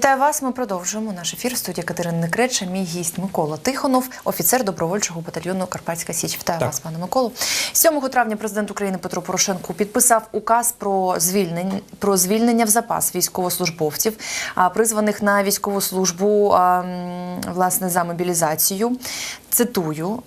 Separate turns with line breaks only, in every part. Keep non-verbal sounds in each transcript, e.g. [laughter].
Вітаю вас. Ми продовжуємо наш ефір. В студії Катерина Некреча, мій гість Микола Тихонов, офіцер добровольчого батальйону Карпатська Січ. Вітаю
Так.
вас, пане Миколо. 7 травня президент України Петро Порошенко підписав указ про звільнення про звільнення в запас військовослужбовців, призваних на військову службу власне за мобілізацію. Цитую.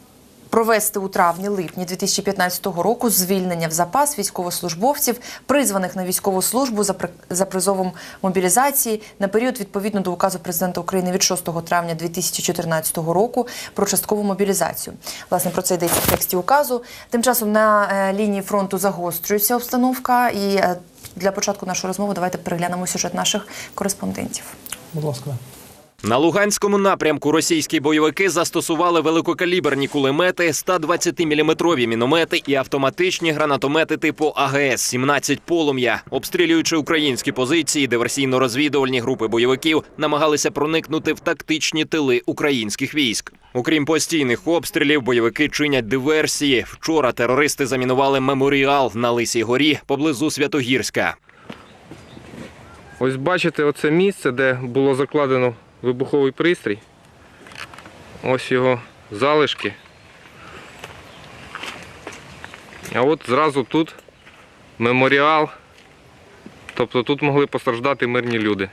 Провести у травні-липні 2015 року звільнення в запас військовослужбовців, призваних на військову службу за, при- призовом мобілізації на період відповідно до указу президента України від 6 травня 2014 року про часткову мобілізацію. Власне про це йдеться в тексті указу. Тим часом на е, лінії фронту загострюється обстановка. І е, для початку нашої розмови давайте переглянемо сюжет наших кореспондентів.
Будь ласка.
На Луганському напрямку російські бойовики застосували великокаліберні кулемети, 120-мм міномети і автоматичні гранатомети типу АГС-17 «Полум'я». Обстрілюючи українські позиції, диверсійно-розвідувальні групи бойовиків намагалися проникнути в тактичні тили українських військ. Окрім постійних обстрілів, бойовики чинять диверсії. Вчора терористи замінували меморіал на Лисій горі поблизу Святогірська.
Ось бачите оце місце, де було закладено вибуховий пристрій. Ось його залишки. А от зразу тут меморіал. Тобто тут могли постраждати мирні люди.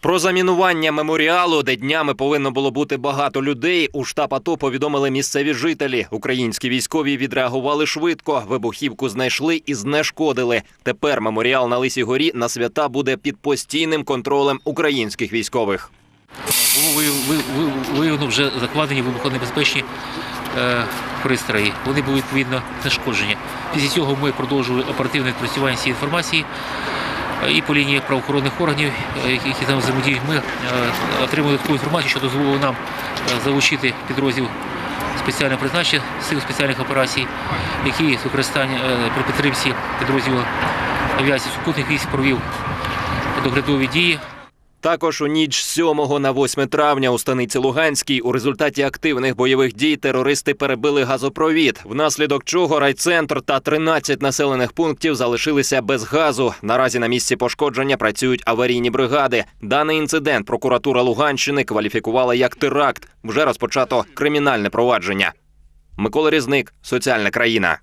Про замінування меморіалу, де днями повинно було бути багато людей, у штаб АТО повідомили місцеві жителі. Українські військові відреагували швидко. Вибухівку знайшли і знешкодили. Тепер меморіал на Лисій горі на свята буде під постійним контролем українських військових.
Було вияв- ви- ви- виявлено вже закладені вибухонебезпечні е, пристрої. Вони були відповідно знешкоджені. Після цього ми продовжували оперативне відпрацювання цієї інформації. Е, І по лінії правоохоронних органів, е, які там взаємодіють, ми отримали таку інформацію, що дозволило нам залучити підрозділ спеціального призначення сил спеціальних операцій, які з використання при підтримці підрозділу авіації сухопутних військ провів доглядові дії.
Також у ніч з 7 на 8 травня у станиці Луганській у результаті активних бойових дій терористи перебили газопровід, внаслідок чого райцентр та 13 населених пунктів залишилися без газу. Наразі на місці пошкодження працюють аварійні бригади. Даний інцидент прокуратура Луганщини кваліфікувала як теракт. Вже розпочато кримінальне провадження. Микола Різник, соціальна країна.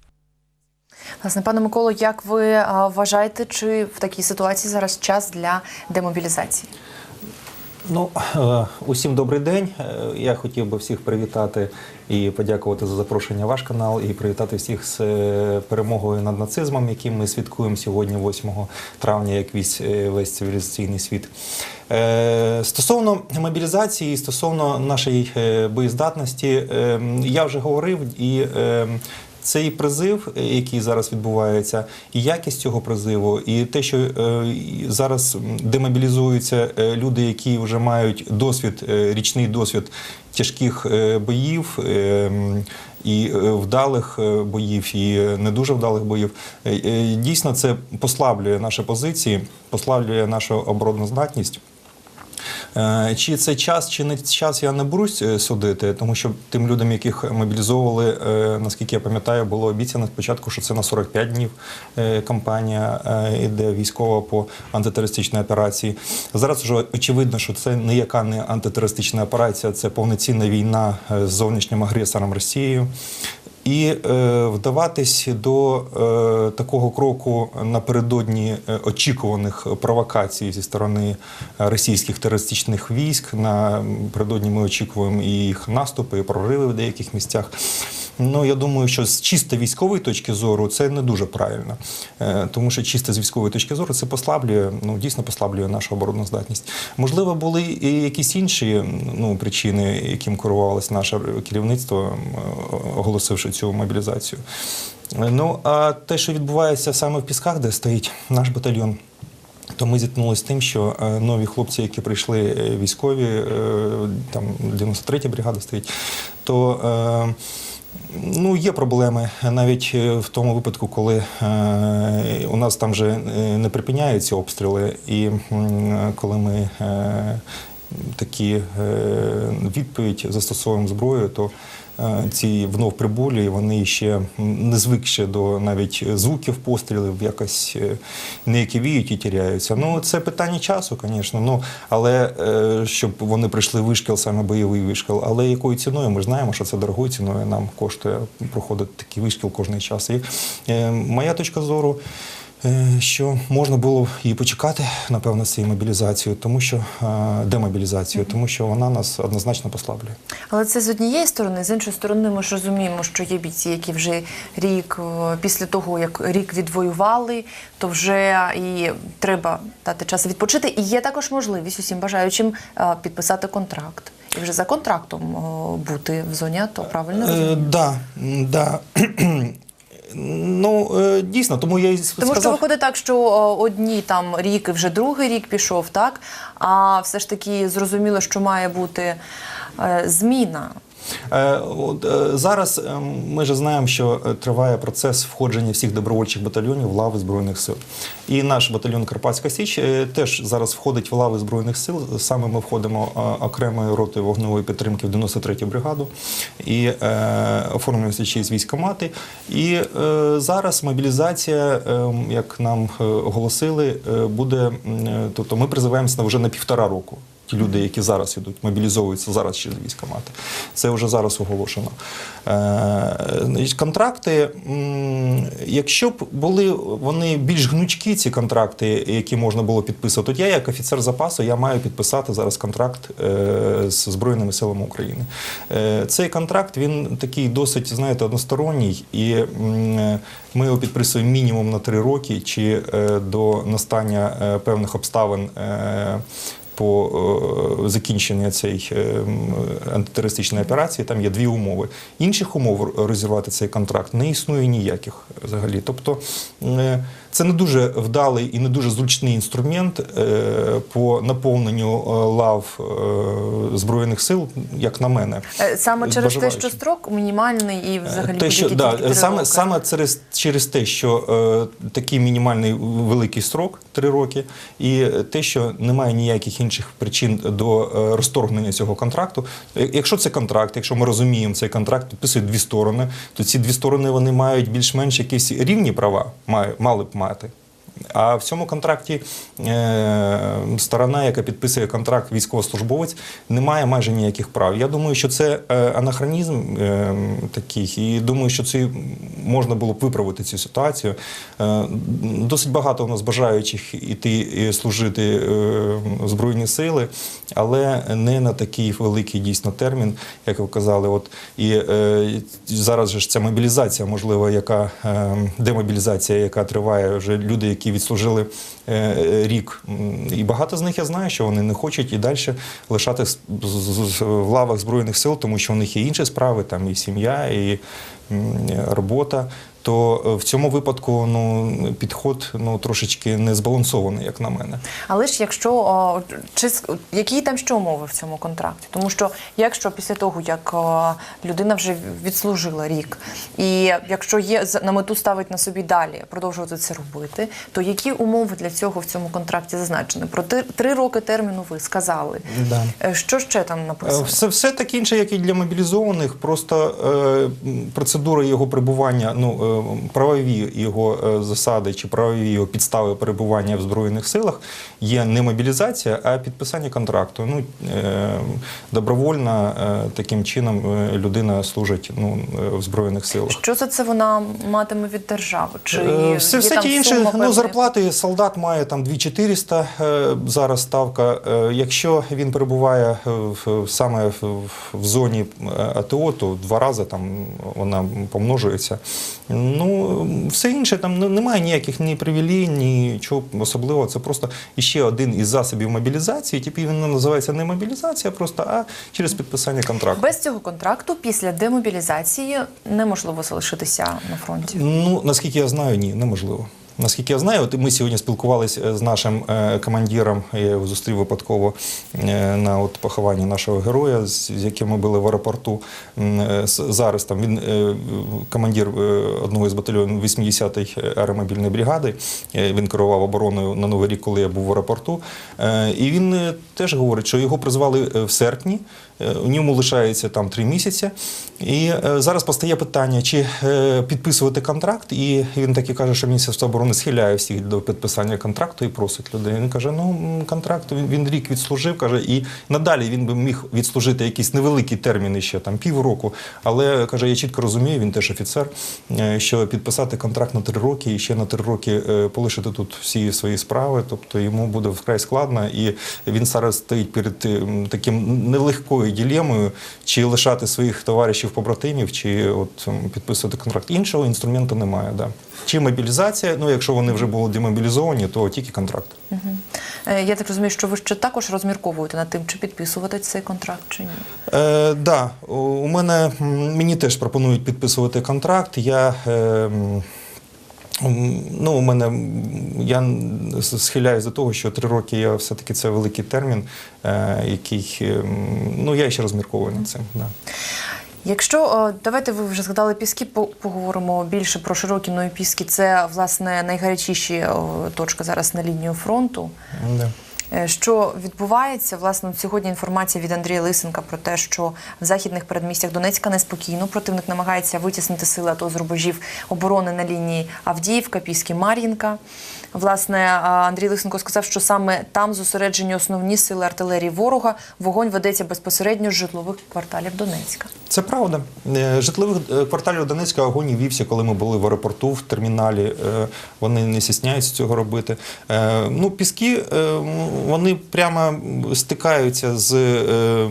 Власне, пане Миколо, як ви вважаєте, чи в такій ситуації зараз час для демобілізації?
Ну, е, усім добрий день. Е, Я хотів би всіх привітати і подякувати за запрошення ваш канал, і привітати всіх з е, перемогою над нацизмом, який ми святкуємо сьогодні, 8 травня, як весь, весь цивілізаційний світ. Стосовно мобілізації, стосовно нашої боєздатності, е, я вже говорив і. Цей призив, е, який зараз відбувається, і якість цього призиву, і те, що е, зараз демобілізуються е, люди, які вже мають досвід, річний досвід тяжких боїв. І вдалих боїв, і не дуже вдалих боїв. Дійсно, це послаблює наші позиції, послаблює нашу обороноздатність. Е, Чи це час, чи не час, я не берусь е, судити, тому що тим людям, яких мобілізовували, е, наскільки я пам'ятаю, було обіцяно спочатку, що це на 45 днів кампанія е, іде військова по антитерористичній операції. Зараз вже очевидно, що це ніяка не антитерористична операція, це повноцінна війна з зовнішнім агресором Росією. І е, вдаватись до е, такого кроку напередодні е, очікуваних провокацій зі сторони російських терористичних військ. Напередодні ми очікуємо і їх наступи, і прориви в деяких місцях. Ну я думаю, що з чисто військової точки зору це не дуже правильно, Е, тому що чисто з військової точки зору це послаблює, ну дійсно послаблює нашу обороноздатність. Можливо, були і якісь інші ну причини, яким керувалося наше керівництво, оголосивши цю мобілізацію. Е, Ну а те, що відбувається саме в Пісках, де стоїть наш батальйон. То ми зіткнулися з тим, що е, нові хлопці, які прийшли військові, там 93-я бригада стоїть, то ну, є проблеми навіть е, в тому випадку, коли е, у нас там вже е, не припиняються обстріли, і коли ми такі відповідь застосовуємо зброю, то ці внов прибулі, вони ще не звикші до навіть звуків пострілів, якось е, неякі віють і тіряються. Ну, це питання часу, звісно. Ну, але е, щоб вони прийшли вишкіл, саме бойовий вишкіл. Але якою ціною? Ми знаємо, що це дорогою ціною нам коштує проходити такий вишкіл кожний час. І е, моя точка зору. Е, Що можна було і почекати, напевно, з цією мобілізацією, тому що е, демобілізацією, тому що вона нас однозначно послаблює.
Але це з однієї сторони, з іншої сторони, ми ж розуміємо, що є бійці, які вже рік е, після того, як рік відвоювали, то вже і треба дати час відпочити. І є також можливість усім бажаючим підписати контракт і вже за контрактом бути в зоні АТО. Правильно розумію?
да, да. [clears throat] ну, е, дійсно, тому я і
Тому що виходить так, що одні там рік, і вже другий рік пішов, так а все ж таки зрозуміло, що має бути е, зміна.
Е, от, е, Зараз е, ми ж знаємо, що е, триває процес входження всіх добровольчих батальйонів в лави Збройних сил. І наш батальйон Карпатська Січ теж зараз входить в лави Збройних сил. Саме ми входимо окремою ротою вогневої підтримки в 93-ю бригаду і оформлюємося з військомати. І зараз мобілізація, е, як нам оголосили, буде, тобто ми призиваємося вже на півтора року ті люди, які зараз ідуть, мобілізовуються зараз через військомати. Це вже зараз оголошено. Е, контракти, якщо б були вони більш гнучкі, ці контракти, які можна було підписувати, от я, як офіцер запасу, я маю підписати зараз контракт е, з Збройними силами України. Е, цей контракт він такий досить, знаєте, односторонній, і ми його підписуємо мінімум на три роки чи до настання певних обставин. По е, закінченню цієї е, антитерористичної операції там є дві умови. Інших умов розірвати цей контракт не існує ніяких взагалі. Тобто е, це не дуже вдалий і не дуже зручний інструмент е, по наповненню е, лав е, збройних сил, як на мене.
Саме через те, що строк мінімальний і взагалі
Те, що, да,
тільки три
саме,
роки.
саме через, через те, що е, такий мінімальний великий строк 3 роки, і те, що немає ніяких інших причин до е, розторгнення цього контракту. Якщо це контракт, якщо ми розуміємо цей контракт, підписують дві сторони, то ці дві сторони вони мають більш-менш якісь рівні права, мали б мати. А в цьому контракті е, сторона, яка підписує контракт військовослужбовець, не має майже ніяких прав. Я думаю, що це е, анахронізм е, такий, і думаю, що це можна було б виправити цю ситуацію. Досить багато у нас бажаючих іти і служити в Збройні сили, але не на такий великий дійсно термін, як ви казали. От і зараз же ж ця мобілізація, можливо, яка демобілізація, яка триває вже люди, які відслужили е, рік. І багато з них я знаю, що вони не хочуть і далі лишати в лавах збройних сил, тому що у них є інші справи, там і сім'я, і робота. То е, в цьому випадку ну підход ну трошечки не збалансований, як на мене.
Але ж якщо о, чи які там що умови в цьому контракті? Тому що якщо після того, як о, людина вже відслужила рік, і якщо є на мету ставить на собі далі продовжувати це робити, то які умови для цього в цьому контракті зазначені? Про три роки терміну ви сказали.
Да.
Е, Що ще там
Е,
написано?
Все, все так інше, як і для мобілізованих. Просто е, процедура його перебування, ну е, правові його е, засади чи правові його підстави перебування в збройних силах є не мобілізація, а підписання контракту. Ну е, добровольно е, таким чином е, людина служить ну е, в збройних силах.
Що за це вона матиме від держави? Чи
Е, все,
є
все
там
ті
сума
ну, зарплати солдат має там 2400 е, зараз ставка. Е, якщо він перебуває в, саме в, в зоні е, АТО, то два рази там вона помножується. Ну, все інше там немає ніяких ні привілей, нічого особливого. Це просто іще один із засобів мобілізації. Типу він називається не мобілізація, просто а через підписання контракту.
Без цього контракту після демобілізації неможливо залишитися на фронті.
Ну, наскільки я знаю, ні, неможливо. Наскільки я знаю, от ми сьогодні спілкувалися з нашим е, командиром, я його зустрів випадково е, на от похованні нашого героя, з з яким ми були в аеропорту. Е, Зараз там він е, командир е, одного із батальйонів 80-ї аеромобільної бригади. Е, Він керував обороною на Новий рік, коли я був в аеропорту. Е, І він е, теж говорить, що його призвали е, в серпні. Е, У ньому лишається там три місяці. І е, зараз постає питання, чи е, підписувати контракт, і він таки каже, що Міністерство оборони схиляє всіх до підписання контракту і просить людей. Він каже: ну контракт він, рік відслужив, каже, і надалі він би міг відслужити якісь невеликі терміни ще там півроку. Але каже, я чітко розумію, він теж офіцер, е, що підписати контракт на три роки і ще на три роки полишити тут всі свої справи, тобто йому буде вкрай складно, і він зараз стоїть перед таким нелегкою ділемою, чи лишати своїх товаришів побратимів, чи от підписувати контракт. Іншого інструменту немає. Да. Чи мобілізація? Ну, якщо вони вже були демобілізовані, то тільки контракт.
Е, Я так розумію, що ви ще також розмірковуєте над тим, чи підписувати цей контракт, чи ні.
Е, да, у- мене мені теж пропонують підписувати контракт. Я е, ну, у мене я схиляюсь до того, що три роки я все-таки це великий термін, е, який е, ну я ще розмірковую над цим. Да.
Якщо давайте ви вже згадали піски, по- поговоримо більше про Широкіно і піски. Це власне найгарячіші о, точка зараз на лінію фронту.
Да.
Е, Що відбувається? Власне, сьогодні інформація від Андрія Лисенка про те, що в західних передмістях Донецька неспокійно. Противник намагається витіснити сили АТО з рубежів оборони на лінії Авдіївка, Піски, Мар'їнка. Власне, Андрій Лисенко сказав, що саме там зосереджені основні сили артилерії ворога. Вогонь ведеться безпосередньо з житлових кварталів Донецька.
Це правда. Е, Житлових е, кварталів Донецька огонь вівся, коли ми були в аеропорту в терміналі. Е, Вони не стісняються цього робити. Е, Ну, піски е, вони прямо стикаються з е,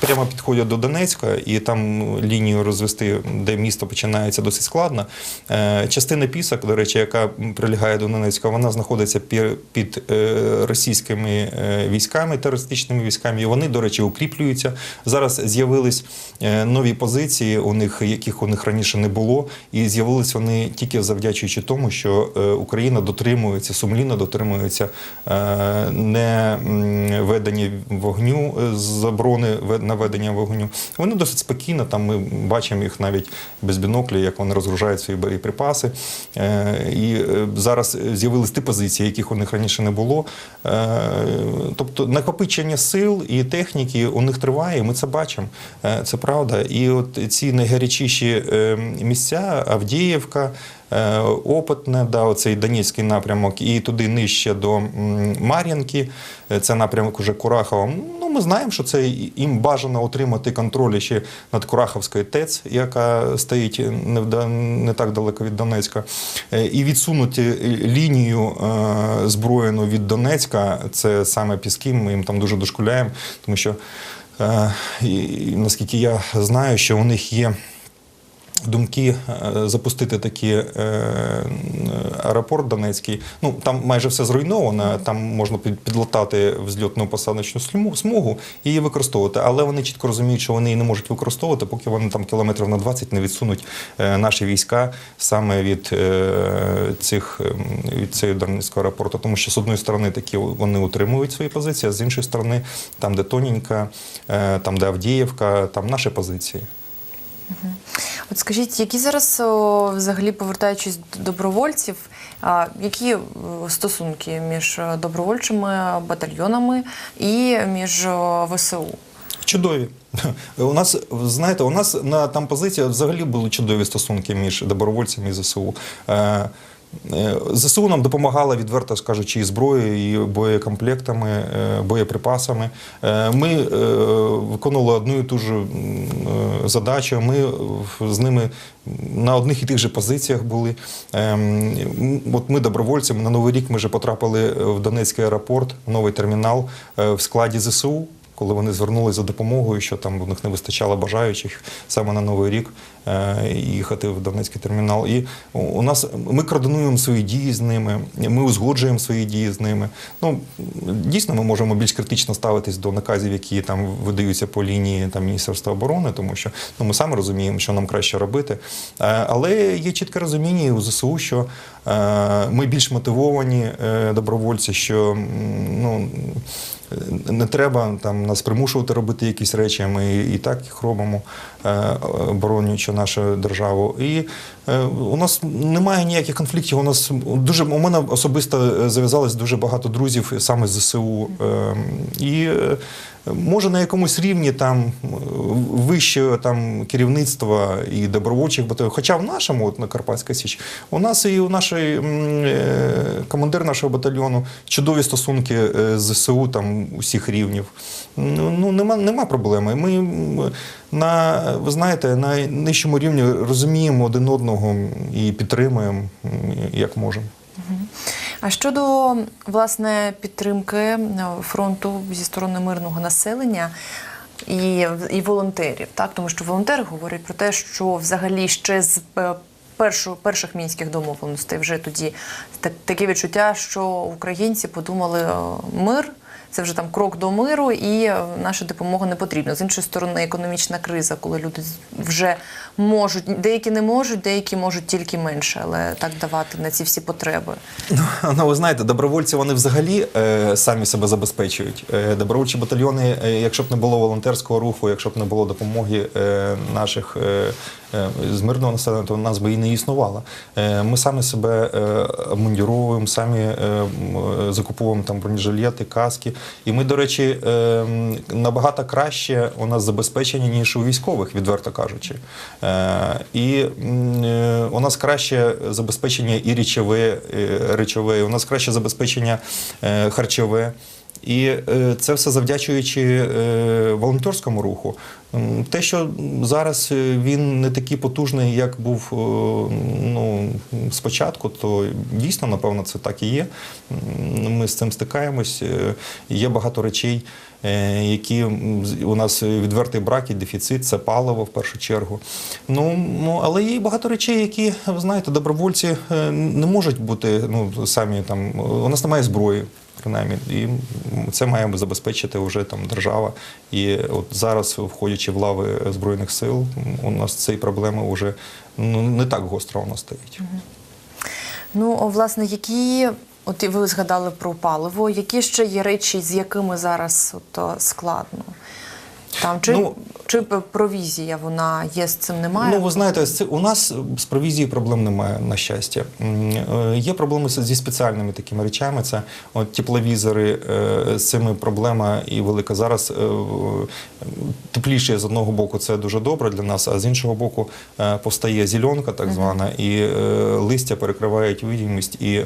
прямо підходять до Донецька, і там лінію розвести, де місто починається досить складно. Е, Частина пісок, до речі, яка прилягає до Донецька, вона знаходиться під е, російськими е, військами, терористичними військами. І вони, до речі, укріплюються. Зараз з'явились е, нові позиції, у них яких у них раніше не було, і з'явились вони тільки завдячуючи тому, що Україна дотримується, сумлінно дотримується не ведення вогню заборони на ведення вогню. Вони досить спокійно. Там ми бачимо їх навіть без біноклі, як вони розгружають свої боєприпаси. І зараз з'явились ті позиції, яких у них раніше не було. Е, Тобто накопичення сил і техніки у них триває, і ми це бачимо. Е, Це правда. І от ці найгарячіші е, місця Авдіївка. Е, Опитне, да, оцей Донецький напрямок, і туди нижче до Мар'їнки, е, це напрямок уже Курахова. Ну, ми знаємо, що це їм бажано отримати контроль ще над Кураховською ТЕЦ, яка стоїть не, не так далеко від Донецька, Е, і відсунути лінію е, збройну від Донецька, це саме Піски, ми їм там дуже дошкуляємо, тому що, е, наскільки я знаю, що у них є думки е, запустити такий е, аеропорт Донецький. Ну там майже все зруйновано. Там можна під- підлатати взльотну посадочну смугу і її використовувати. Але вони чітко розуміють, що вони її не можуть використовувати, поки вони там кілометрів на 20 не відсунуть е, наші війська саме від цих від цього Донецького аеропорту. Тому що з одної сторони такі вони утримують свої позиції, а з іншої сторони, там, де Тоненька, е, там, де Авдіївка, там наші позиції.
От скажіть, які зараз взагалі повертаючись до добровольців, які стосунки між добровольчими батальйонами і між ВСУ?
Чудові. [laughs] У нас, знаєте, у нас на там позиції взагалі були чудові стосунки між добровольцями і ЗСУ. Е, ЗСУ нам допомагала, відверто скажучи, і зброєю, і боєкомплектами, е, боєприпасами. Е, Ми е, виконували одну і ту ж е, задачу. Ми з ними на одних і тих же позиціях були. Ем, От ми добровольці, на Новий рік ми вже потрапили в Донецький аеропорт, новий термінал е, в складі ЗСУ коли вони звернулися за допомогою, що там у них не вистачало бажаючих саме на новий рік е, їхати в Донецький термінал. І у- нас ми координуємо свої дії з ними, ми узгоджуємо свої дії з ними. Ну дійсно, ми можемо більш критично ставитись до наказів, які там видаються по лінії там Міністерства оборони, тому що ну ми самі розуміємо, що нам краще робити. Е, Але є чітке розуміння у ЗСУ, що е, ми більш мотивовані е, добровольці, що ну. Не треба там нас примушувати робити якісь речі, ми і так їх робимо. Е, оборонюючи нашу державу. І е, у нас немає ніяких конфліктів. У нас дуже у мене особисто зав'язалось дуже багато друзів саме з ЗСУ. Е, І е, може на якомусь рівні там е, вищого там керівництва і добровольчих батальйонів. Хоча в нашому, от на Карпатська Січ, у нас і у нашої е, командир нашого батальйону чудові стосунки е, з ЗСУ там усіх рівнів. Ну, ну нема, нема проблеми. Ми на ви знаєте, на нижчому рівні розуміємо один одного і підтримуємо як можемо.
А щодо власне підтримки е, фронту зі сторони мирного населення. І, і волонтерів, так тому що волонтери говорять про те, що взагалі ще з е, першу, перших мінських домовленостей вже тоді так, таке відчуття, що українці подумали е, мир. Це вже там крок до миру, і е, наша допомога не потрібна. З іншої сторони, економічна криза, коли люди вже можуть, деякі не можуть, деякі можуть тільки менше, але так давати на ці всі потреби.
Ну, ви знаєте, добровольці вони взагалі е, самі себе забезпечують. Е, добровольчі батальйони, е, якщо б не було волонтерського руху, якщо б не було допомоги е, наших е, з мирного населення, то нас би і не існувало. Е, ми самі себе е, самі е, м, е, закуповуємо там бронежилети, каски. І ми, до речі, е, набагато краще у нас забезпечені, ніж у військових, відверто кажучи. Е, і е, у нас краще забезпечення і речове, е, речове, у нас краще забезпечення е, харчове. І е, це все завдячуючи е, волонтерському руху. Те, що зараз е, він не такий потужний, як був ну, спочатку, то дійсно, напевно, це так і є. Ми з цим стикаємось. Є багато речей, які у нас відвертий брак і дефіцит, це паливо в першу чергу. Ну, ну але є багато речей, які, ви знаєте, добровольці не можуть бути ну, самі там. У нас немає зброї. Принаймні, і це має забезпечити вже там держава. І от зараз, входячи в лави збройних сил, у нас цієї проблеми вже ну не так гостро вона стоїть.
Ну, о, власне, які, от ви згадали про паливо, які ще є речі, з якими зараз от, складно? Там, чи,
Ну,
чи провізія вона є з цим немає?
Ну, ви знаєте, у нас з провізією проблем немає, на щастя. Е, Є проблеми зі спеціальними такими речами. Це от, тепловізори, е, з цими проблема і велика. Зараз е, тепліше з одного боку це дуже добре для нас, а з іншого боку повстає зеленка, так звана, і листя перекривають видимість і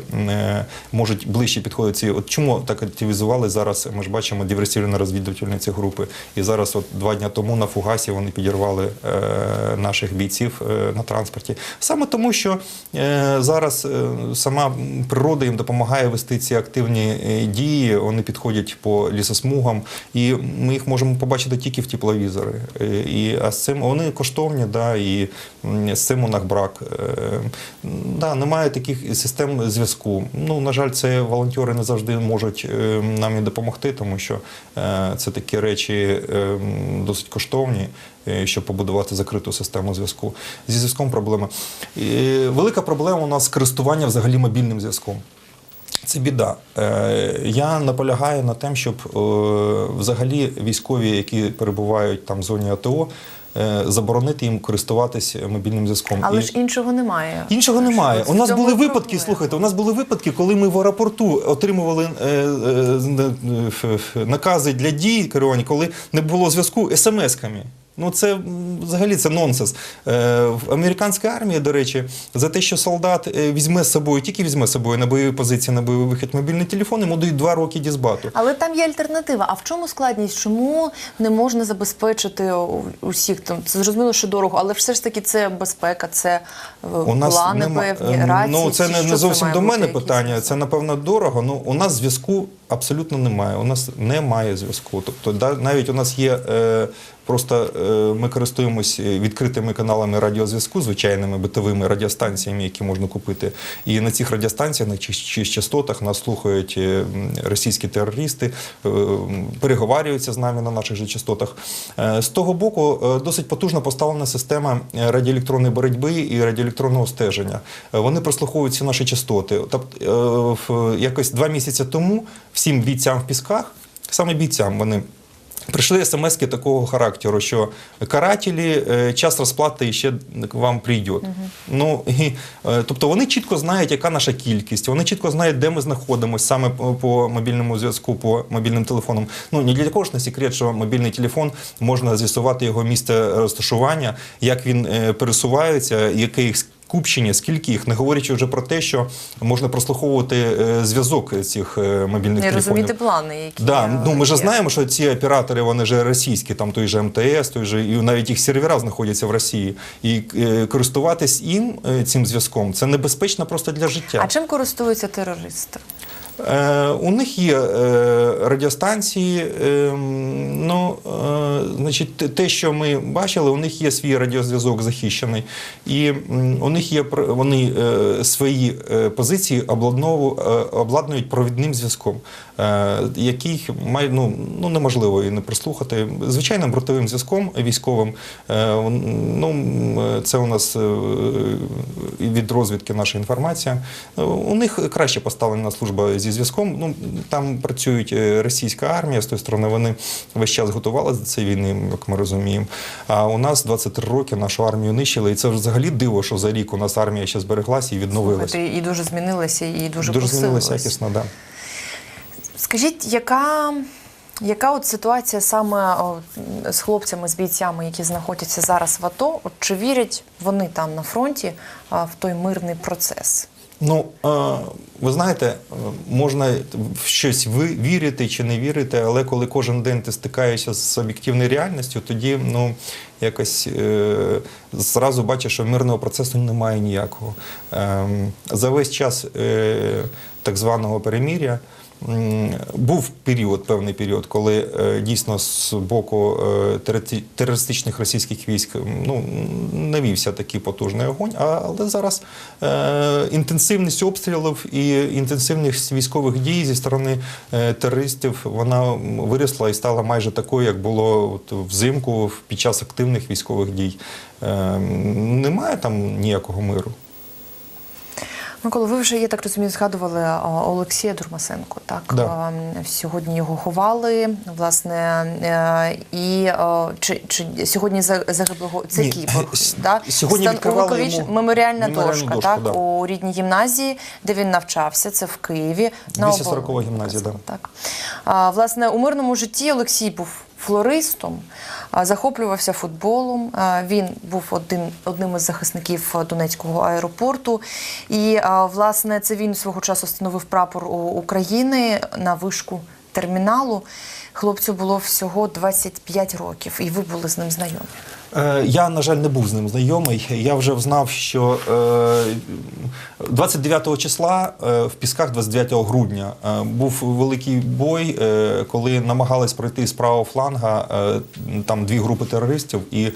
можуть ближче підходити. От чому так активізували зараз? Ми ж бачимо диверсійно-розвідувальні ці групи. І зараз, от два дні тому на фугасі вони підірвали е, наших бійців е, на транспорті. Саме тому, що е, зараз сама природа їм допомагає вести ці активні дії. Вони підходять по лісосмугам, і ми їх можемо побачити тільки в тепловізори. І а з цим вони коштовні, да, і з цим у нас брак. Да, немає таких систем зв'язку. Ну, на жаль, це волонтери не завжди можуть нам і допомогти, тому що це такі речі досить коштовні, е, щоб побудувати закриту систему зв'язку. Зі зв'язком проблема. Велика проблема у нас з користування взагалі мобільним зв'язком. Це біда. Е, Я наполягаю на тим, щоб е, взагалі військові, які перебувають там в зоні АТО, заборонити їм користуватись мобільним зв'язком.
Але
І-
ж іншого немає.
Іншого немає. У нас були випадки.
Проблеми.
Слухайте, у нас були випадки, коли ми в аеропорту отримували е, е, е, накази для дій керування, коли не було зв'язку смс-ками. Ну, це взагалі це нонсенс. Е, в американській армії, до речі, за те, що солдат е, візьме з собою, тільки візьме з собою на бойові позиції, на бойовий вихід мобільний телефон, йому дають два роки дізбату.
Але там є альтернатива. А в чому складність? Чому не можна забезпечити усіх там? Це зрозуміло, що дорого, але все ж таки це безпека, це е,
У нас
плани
нема,
певні,
е,
рації.
ну, це не, не зовсім до мене питання.
ресурси?
Це напевно дорого. Ну у нас зв'язку абсолютно немає. У нас немає зв'язку. Тобто, навіть у нас є е, просто е, ми користуємось відкритими каналами радіозв'язку, звичайними битовими радіостанціями, які можна купити. І на цих радіостанціях на цих чи- частотах нас слухають е, російські терористи, е, переговарюються з нами на наших же частотах. Е, З того боку, е, досить потужно поставлена система е, радіоелектронної боротьби і радіоелектронного стеження. Е, Вони прослуховують всі наші частоти. Тобто, е, якось два місяці тому всім бійцям в пісках, саме бійцям, вони Прийшли смски такого характеру, що карателі, е, час розплати ще к вам прийде. Ну, і, е, тобто вони чітко знають, яка наша кількість, вони чітко знають, де ми знаходимося саме по, мобільному зв'язку, по мобільним телефонам. Ну, ні для кого ж не секрет, що мобільний телефон можна з'ясувати його місце розташування, як він е, пересувається, яке Купчення, скільки їх, не говорячи вже про те, що можна прослуховувати е, зв'язок цих е, мобільних
Не
телефонів.
розуміти плани, які
Да, ну ми ж знаємо, що ці оператори вони ж російські, там той же МТС, той же і навіть їх сервера знаходяться в Росії. І е, користуватись їм е, цим зв'язком це небезпечно просто для життя.
А чим користуються терористи?
Е, у них є е, радіостанції. Е, ну, значить, те- що ми бачили, у них є свій радіозв'язок захищений, і у них є вони свої позиції обладнують провідним зв'язком, який має ну, ну неможливо і не прослухати. Звичайним бортовим зв'язком військовим. Ну, це у нас від розвідки наша інформація. У них краще поставлена служба зі зв'язком. Ну там працюють е, російська армія з тої сторони. Вони весь час готувалися до цієї війни, як ми розуміємо. А у нас 23 роки нашу армію нищили, і це взагалі диво, що за рік у нас армія ще збереглася і відновилася.
Слухайте, І дуже змінилися, і дуже,
Дуже змінилася якісно, да.
Скажіть, яка, яка от ситуація саме з хлопцями, з бійцями, які знаходяться зараз в АТО? От чи вірять вони там на фронті в той мирний процес?
Ну, ви знаєте, можна в щось ви вірити чи не вірити, але коли кожен день ти стикаєшся з об'єктивною реальністю, тоді ну, якось е, зразу бачиш, що мирного процесу немає ніякого. Е, за весь час е, так званого переміря. Був період, певний період, коли е, дійсно з боку е, терористичних російських військ ну, не вівся такий потужний огонь, але зараз е, інтенсивність обстрілів і інтенсивність військових дій зі сторони терористів вона виросла і стала майже такою, як було взимку під час активних військових дій. Немає там ніякого миру.
Микола, ви вже, я так розумію, згадували Олексія Дурмасенко. Так
Да.
Сьогодні його ховали, власне, е, і е, чи, чи сьогодні за- загиблого це
Ні,
Кіпр,
с-
да?
сьогодні
Стан-
йому
меморіальна дошка,
дошку,
так
да.
у рідній гімназії, де він навчався. Це в Києві. на
240
оболоні,
гімназія, да.
Так а, власне у мирному житті Олексій був флористом, захоплювався футболом. Він був один одним із захисників Донецького аеропорту. І власне це він свого часу встановив прапор України на вишку терміналу. Хлопцю було всього 25 років, і ви були з ним знайомі.
Е, Я, на жаль, не був з ним знайомий. Я вже знав, що е, 29 числа е, в Пісках, 29 грудня, е, був великий бой, е, коли намагались пройти з правого фланга там дві групи терористів, і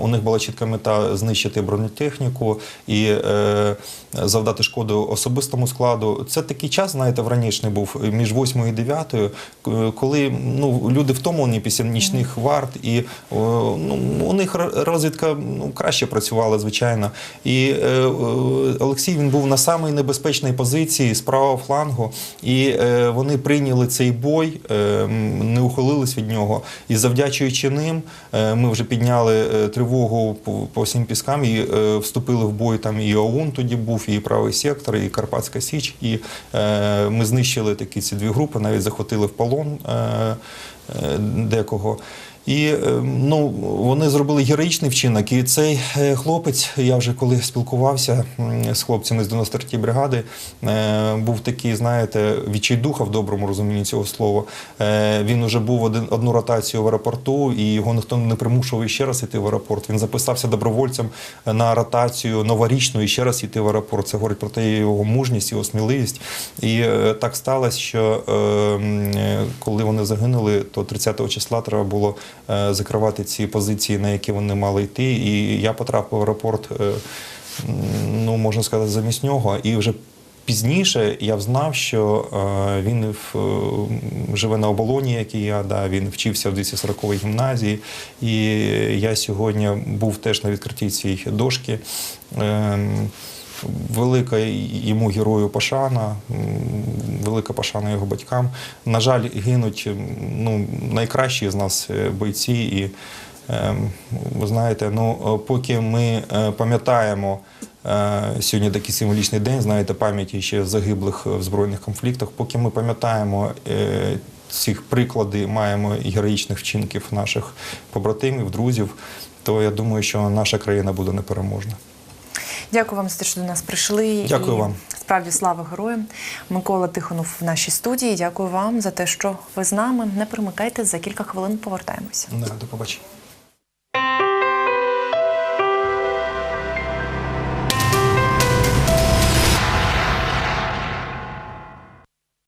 у них була чітка мета знищити бронетехніку і завдати шкоду особистому складу. Це такий час, знаєте, в ранішний був між 8 і 9, е, коли ну, люди втомлені після нічних варт, і ну, у них розвідка ну, краще працювала, звичайно. І Олексій він був на самій небезпечній позиції з правого флангу, і е, вони прийняли цей бой, е, не ухилились від нього. І завдячуючи ним, е, ми вже підняли е, тривогу по, по всім піскам і е, вступили в бой. Там і ОУН тоді був, і правий сектор, і Карпатська Січ. І е, ми знищили такі ці дві групи, навіть захопили в полон е, е, декого. І е, ну, вони зробили героїчний вчинок. І цей е, хлопець, я вже коли спілкувався з хлопцями з 93-ї бригади, е, був такий, знаєте, відчайдуха в доброму розумінні цього слова. Е, Він уже був один, одну ротацію в аеропорту, і його ніхто не примушував ще раз йти в аеропорт. Він записався добровольцем на ротацію новорічну і ще раз йти в аеропорт. Це говорить про те його мужність, його сміливість. І так сталося, що е, м, е, коли вони загинули, то 30 числа треба було закривати ці позиції, на які вони мали йти. І я потрапив в аеропорт, е, ну можна сказати, замість нього. І вже пізніше я взнав, що е, він е, живе на оболоні, як і я. Да, він вчився в 240-й гімназії. І я сьогодні був теж на відкритті цієї дошки. Велика йому герою пошана, велика пошана його батькам. На жаль, гинуть ну, найкращі з нас е, бойці. І ем, ви знаєте, ну е, поки ми е, пам'ятаємо. Сьогодні такий символічний день, знаєте, пам'яті ще загиблих в збройних конфліктах. Поки ми пам'ятаємо цих приклади, маємо героїчних вчинків наших побратимів, друзів, то я думаю, що наша країна буде непереможна.
Дякую вам за те, що до нас прийшли.
Дякую
І
вам.
Справді слава героям. Микола Тихонов в нашій студії. Дякую вам за те, що ви з нами. Не примикайте за кілька хвилин. Повертаємося.
Да, До побачення.